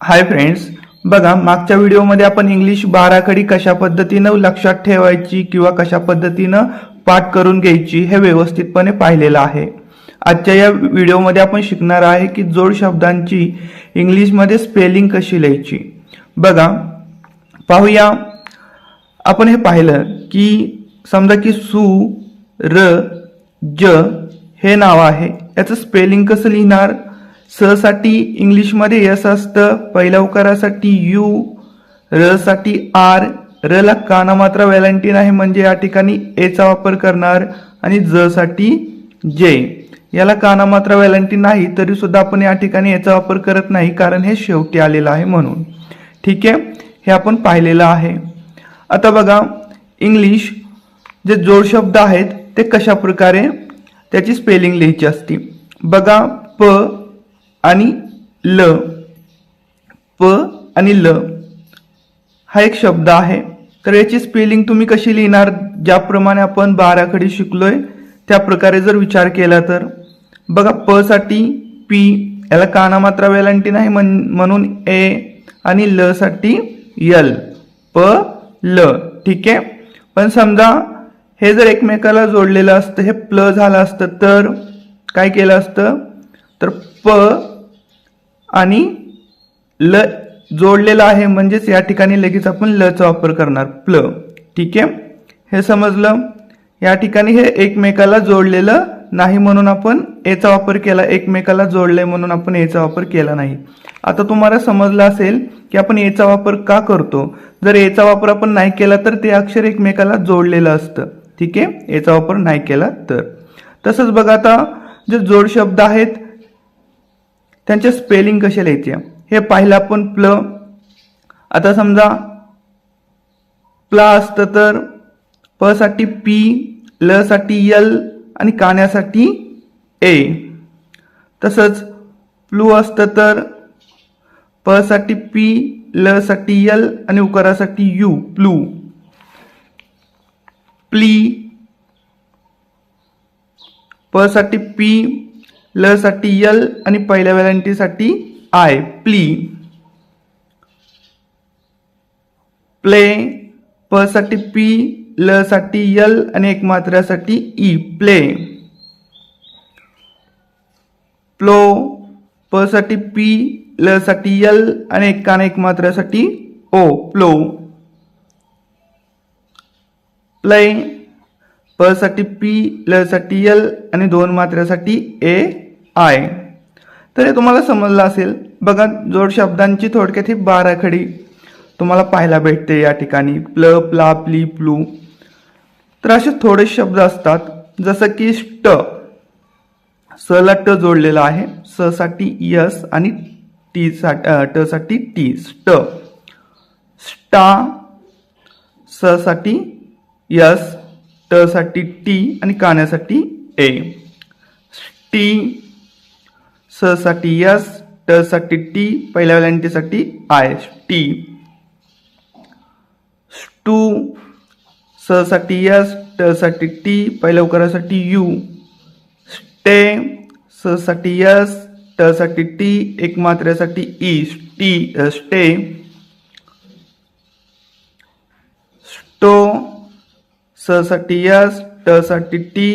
Hi friends बघा मागच्या व्हिडिओमध्ये आपण इंग्लिश बाराखडी कशा पद्धतीनं लक्षात ठेवायची किंवा कशा पद्धतीनं पाठ करून घ्यायची हे व्यवस्थितपणे पाहिलेलं आहे. आजच्या या व्हिडिओमध्ये आपण शिकणार आहे की जोड शब्दांची इंग्लिशमध्ये स्पेलिंग कशी लिहायची. बघा पाहूया. आपण हे पाहिलं की समजा की सु र ज हे नाव आहे. याचं स्पेलिंग कसं लिहिणार? स साठी इंग्लिशमध्ये यस असतं. पहिल्या उकारासाठी यू र साठी आर. र ला काना मात्रा व्हॅलेंटीन आहे म्हणजे या ठिकाणी एचा वापर करणार. आणि ज साठी जे. याला काना मात्रा नाही तरी सुद्धा आपण या ठिकाणी याचा वापर करत नाही कारण हे शेवटी आलेलं आहे म्हणून. ठीक आहे? हे आपण पाहिलेलं आहे. आता बघा इंग्लिश जे जोड शब्द आहेत ते कशा प्रकारे त्याची स्पेलिंग लिहायची असते. बघा प आणि ल. प आणि ल. हा एक शब्द आहे. तर याची स्पेलिंग तुम्ही कशी लिहिणार? ज्याप्रमाणे आपण बाराखडी शिकलोय त्या प्रकारे जर विचार केला तर. बघा प साठी पी याला काना मात्रा वेलांटी नाही म्हण- म्हणून ए आणि ल साठी यल प ल. ठीक आहे? पण समजा हे जर एकमेकाला जोडलेलं असतं हे प्ल झालं असतं तर काय केलं असतं? तर प आणि ल जोडलेलं आहे म्हणजेच या ठिकाणी लगेच आपण लचा वापर करणार. प्ल. ठीक आहे? हे समजलं? या ठिकाणी हे एकमेकाला जोडलेलं नाही म्हणून आपण एचा वापर केला. एकमेकाला जोडले म्हणून आपण एचा वापर केला नाही. आता तुम्हाला समजलं असेल की आपण एचा वापर का करतो? जर एचा वापर आपण नाही केला तर ते अक्षर एकमेकाला जोडलेलं असतं. ठीक आहे? याचा वापर नाही केला तर. तसंच बघा आता जे जोड शब्द आहेत त्यांचे स्पेलिंग कसे लिहायचे? हे पाहिलं आपण प्ल. आता समजा प्ला असतं तर प पी ल यल आणि काण्यासाठी ए तसंच प्लू असतं तर पसाठी पी ल यल आणि उकारासाठी यू प्लू. प्ली. पसाठी पी ल साठी यल आणि पहिल्या व्हॅलेंटीसाठी आय प्ली प्ले प साठी पी ल साठी यल आणि एक मात्र्यासाठी ई e. प्ले प्लो प साठी पी ल साठी यल आणि एक कान एक मात्र्यासाठी ओ प्लो प्ले प साठी पी ल साठी यल आणि दोन मात्र्यासाठी ए आय तर हे तुम्हाला समजलं असेल. बघा जोड शब्दांची थोडक्यात ही बाराखडी तुम्हाला पाहायला भेटते या ठिकाणी. प्ल प्ला प्ली प्लू. तर असे थोडे शब्द असतात. जसं की स्ट स ला ट जोडलेला आहे. स साठी यस आणि टी साठी ट साठी टी. स्ट स्टा. स साठी यस. ट साठी टी आणि काण्यासाठी ए. टी स साठी यस ट साठी टी पहिल्या वेलांटीसाठी आय टी. स्टू स साठी यस ट साठी टी पहिल्या उकारासाठी यू. स्टे स साठी यस ट साठी टी एक मात्र्यासाठी ई टी स्टे. स्टो स साठी यस ट साठी टी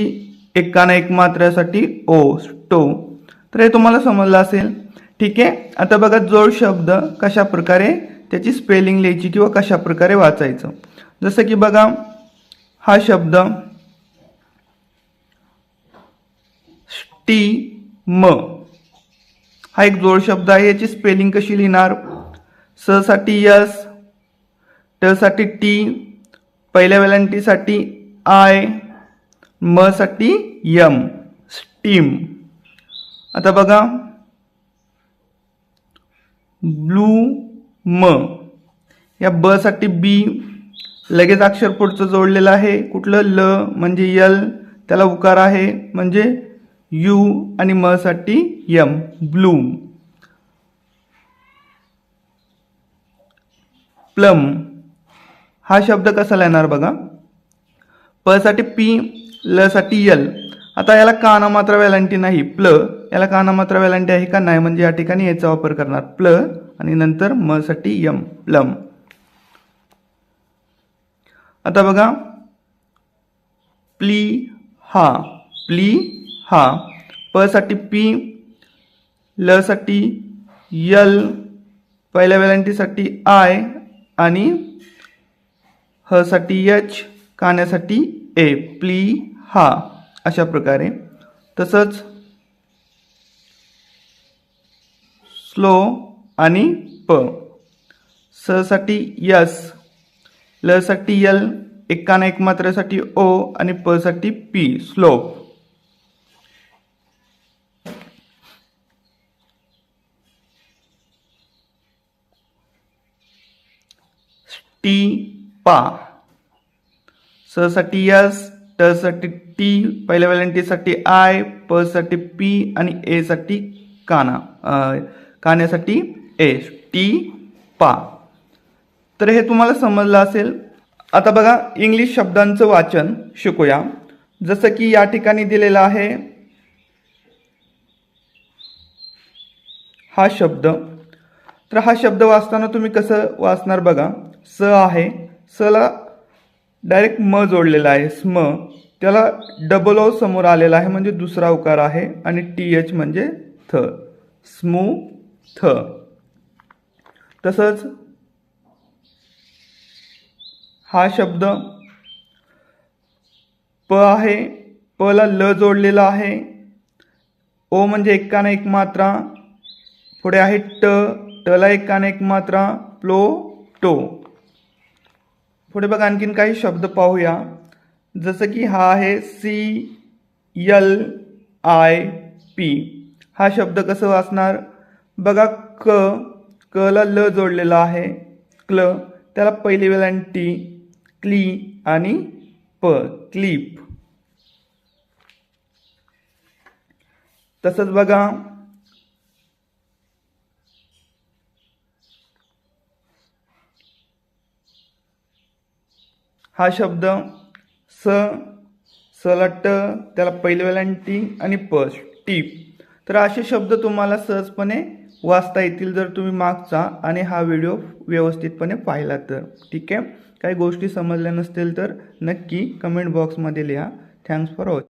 एकाना एक मात्र्यासाठी ओ स्टो. तर हे तुम्हाला समजलं असेल. ठीक आहे? आता बघा जोड शब्द कशा प्रकारे त्याची स्पेलिंग लिहायची किंवा कशा प्रकारे वाचायचं. जसं की बघा हा शब्द टी म हा एक जोड शब्द आहे याची स्पेलिंग कशी लिहिणार? स साठी यस ट साठी टी पहिल्या वेलांटीसाठी आय म साठी यम. स्टीम आता बघा. ब्लू म. या ब साठी बी लगेच अक्षर पुढचं जोडलेलं आहे. कुठलं? ल म्हणजे यल. त्याला उकार आहे. म्हणजे यू आणि म साठी यम. Bloom plum. हा शब्द कसा लिहिणार बघा? प साठी पी ल साठी यल आता याला काना मात्र वेलांटी नाही. प्ल. याला कानामात्र वेलांटी आहे का नाही म्हणजे या ठिकाणी याचा वापर करणार. प्ल आणि नंतर म साठी यम. लम आता बघा. प्ली हा. प्ली हा. प साठी पी. ल साठी यल. पहिल्या वेलांटीसाठी आय आणि ह साठी एच काण्यासाठी ए. प्ली हा. अशा प्रकारे. तसंच स्लो आणि प. स साठी यस ल साठी यल एकाना एक मात्रेसाठी ओ आणि प साठी पी स्लोप. टी पा. ससाठी साठी यस ट साठी टी पहिल्या वॅलेंटीसाठी आय प साठी पी आणि ए साठी काना. काण्यासाठी एस टी पा. तर हे तुम्हाला समजलं असेल. आता बघा इंग्लिश शब्दांचं वाचन शिकूया. जसं की या ठिकाणी दिलेलं आहे हा शब्द. तर हा शब्द वाचताना तुम्ही कसं वाचणार बघा. स आहे. स ला डायरेक्ट म जोडलेला आहे. स्म त्याला डबल ओ समोर आलेला आहे म्हणजे दुसरा उकार आहे. आणि टी एच म्हणजे थ. स्मू थ. तसंच हा शब्द प आहे प ला ल जोडलेला आहे. ओ म्हणजे एकाने एक मात्रा पुढे आहे ट टला एकाने एक मात्रा प्लो टो. पुढे बघा आणखीन काही शब्द पाहूया. जसं की हा आहे सी यल आय पी हा शब्द कसं वाचणार? बघा क क ला ल जोडलेला आहे. क्ल त्याला पहिली वेलांटी क्ली आणि प क्लिप. तसंच बघा हा शब्द स सला ट त्याला पहिल्या वेलांटी आणि प टीप. तर असे शब्द तुम्हाला सहजपणे वाचता येतील जर तुम्ही मागचा आणि हा व्हिडिओ व्यवस्थितपणे पाहिला तर. ठीक आहे? काही गोष्टी समजल्या नसतील तर नक्की कमेंट बॉक्समध्ये लिहा. Thanks for watch